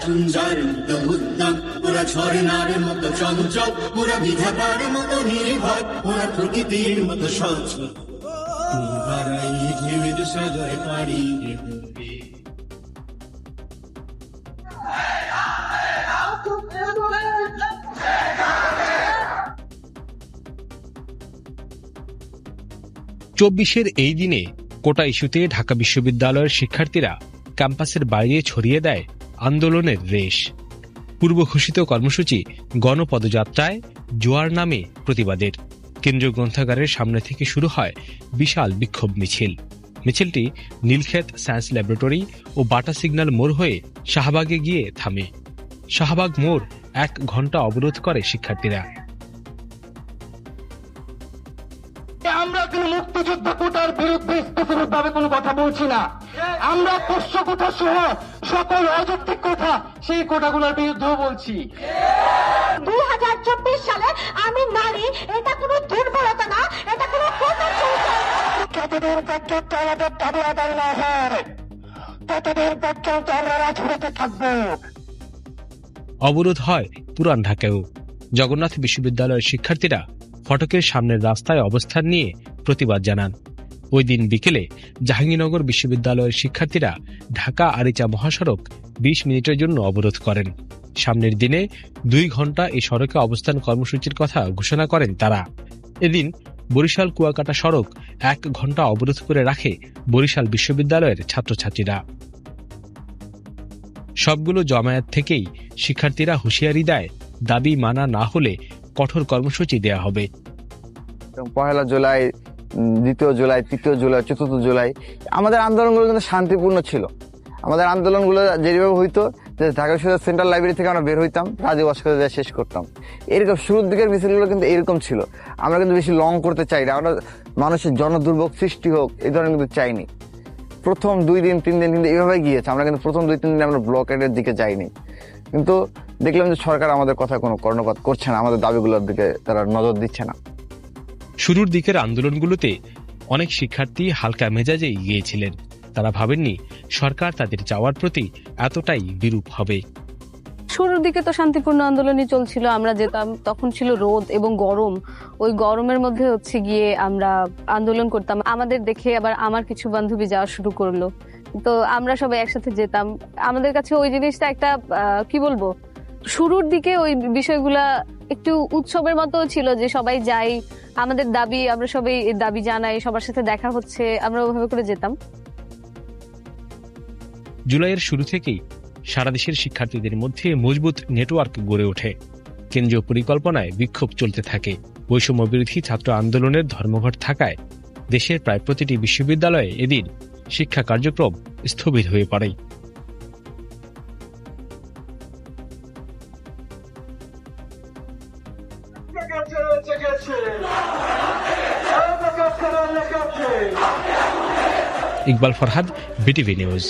ঝঞ্ঝার উদ্যম ওরা ঝর্ণার মতো চঞ্চল ওরা বিধাতার মতো নির্ভয় ওরা প্রকৃতির মতো সচ্ছল হারাই ঢেউয়ের সাগরে পাড়ি চব্বিশের এই দিনে কোটা ইস্যুতে ঢাকা বিশ্ববিদ্যালয়ের শিক্ষার্থীরা ক্যাম্পাসের বাইরে ছড়িয়ে দেয় আন্দোলনের রেশ। পূর্ব ঘোষিত কর্মসূচি গণপদযাত্রায় জোয়ার নামে প্রতিবাদের। কেন্দ্রীয় গ্রন্থাগারের সামনে থেকে শুরু হয় বিশাল বিক্ষোভ মিছিল। মিছিলটি নীলক্ষেত সায়েন্স ল্যাবরেটরি ও বাটা সিগন্যাল মোড় হয়ে শাহবাগে গিয়ে থামে। শাহবাগ মোড় এক ঘণ্টা অবরোধ করে শিক্ষার্থীরা। আমরা কোনো মুক্তিযুদ্ধ কোটার বিরুদ্ধে স্পেসিফিক ভাবে কোনো কথা বলছি না। আমরা পোষ্য কোটা সহ সকল অযৌক্তিক কথা সেই কোটাগুলোর বিরুদ্ধেও বলছি। দুই হাজার চব্বিশ সালে আমি নারী এটা কোনো দুর্বলতা না এটা কোনো কোটা পর্যন্ত আমাদের দাবি আদায় না হয়। ততদিন পর্যন্ত আমরা রাজনীতিতে থাকব। অবরোধ হয় পুরান ঢাকায়ও। জগন্নাথ বিশ্ববিদ্যালয়ের শিক্ষার্থীরা ফটকের সামনের রাস্তায় অবস্থান নিয়ে প্রতিবাদ জানান। ওই দিন বিকেলে জাহাঙ্গীরনগর বিশ্ববিদ্যালয়ের শিক্ষার্থীরা ঢাকা আরিচা মহাসড়ক বিশ মিনিটের জন্য অবরোধ করেন। সামনের দিনে দুই ঘণ্টা এই সড়কে অবস্থান কর্মসূচির কথা ঘোষণা করেন তারা। এদিন বরিশাল কুয়াকাটা সড়ক এক ঘণ্টা অবরোধ করে রাখে বরিশাল বিশ্ববিদ্যালয়ের ছাত্রছাত্রীরা। সবগুলো জমায়েত থেকেই শিক্ষার্থীরা হুঁশিয়ারি দেয়, দাবি মানা না হলে কঠোর কর্মসূচি দেয়া হবে। পহেলা জুলাই দ্বিতীয় জুলাই, তৃতীয় জুলাই, চতুর্থ জুলাই, আমাদের আন্দোলনগুলো কিন্তু শান্তিপূর্ণ ছিল। আমাদের আন্দোলনগুলো যেভাবে হইতো, যে ঢাকা বিশ্ববিদ্যালয় সেন্ট্রাল লাইব্রেরি থেকে আমরা বের হইতাম, রাজী ভাস্কর শেষ করতাম। এরকম শুরুর দিকের মিছিলগুলো কিন্তু এরকম ছিল। আমরা কিন্তু বেশি লং করতে চাই না। আমরা মানুষের জনদুর্ভোগ সৃষ্টি হোক, এই ধরনের কিন্তু চাইনি। প্রথম দুই দিন, তিন দিন কিন্তু এইভাবে গিয়েছে। আমরা কিন্তু প্রথম দুই, তিন দিন আমরা ব্লকেটের দিকে যাইনি। কিন্তু দেখলাম যে সরকার আমাদের কথা কোনো কর্ণপাত করছে না। আমাদের দাবিগুলোর দিকে তারা নজর দিচ্ছে না। শুরুর দিকের আন্দোলনগুলোতে অনেক শিক্ষার্থী হালকা মেজাজে গিয়েছিলেন তারা ভাবেননি সরকার তাদের যাওয়ার প্রতি এতটাই বিরূপ হবে। শুরুর দিকে তো শান্তিপূর্ণ আন্দোলনই চলছিল, আমরা যেতাম, তখন ছিল রোদ এবং গরম। ওই গরমের মধ্যে হচ্ছে গিয়ে আমরা আন্দোলন করতাম। আমাদের দেখে আবার আমার কিছু বান্ধবী যাওয়া শুরু করল। তো আমরা সবাই একসাথে যেতাম। আমাদের কাছে ওই জিনিসটা একটা কি বলব? শুরুর দিকে ওই বিষয়গুলা একটু উৎসবের মতো ছিল যে সবাই যাই, আমাদের দাবি, আমরা সবাই দাবি জানাই, সবার সাথে দেখা হচ্ছে, আমরা ওভাবে করে যেতাম। জুলাইয়ের শুরু থেকেই সারা দেশের শিক্ষার্থীদের মধ্যে মজবুত নেটওয়ার্ক গড়ে ওঠে। কেন্দ্রীয় পরিকল্পনায় বিক্ষোভ চলতে থাকে। বৈষম্য বিরোধী ছাত্র আন্দোলনের ধর্মঘট থাকায় দেশের প্রায় প্রতিটি বিশ্ববিদ্যালয়ে এদিন শিক্ষা কার্যক্রম স্থবির হয়ে পড়ে। Iqbal Farhad BTV news.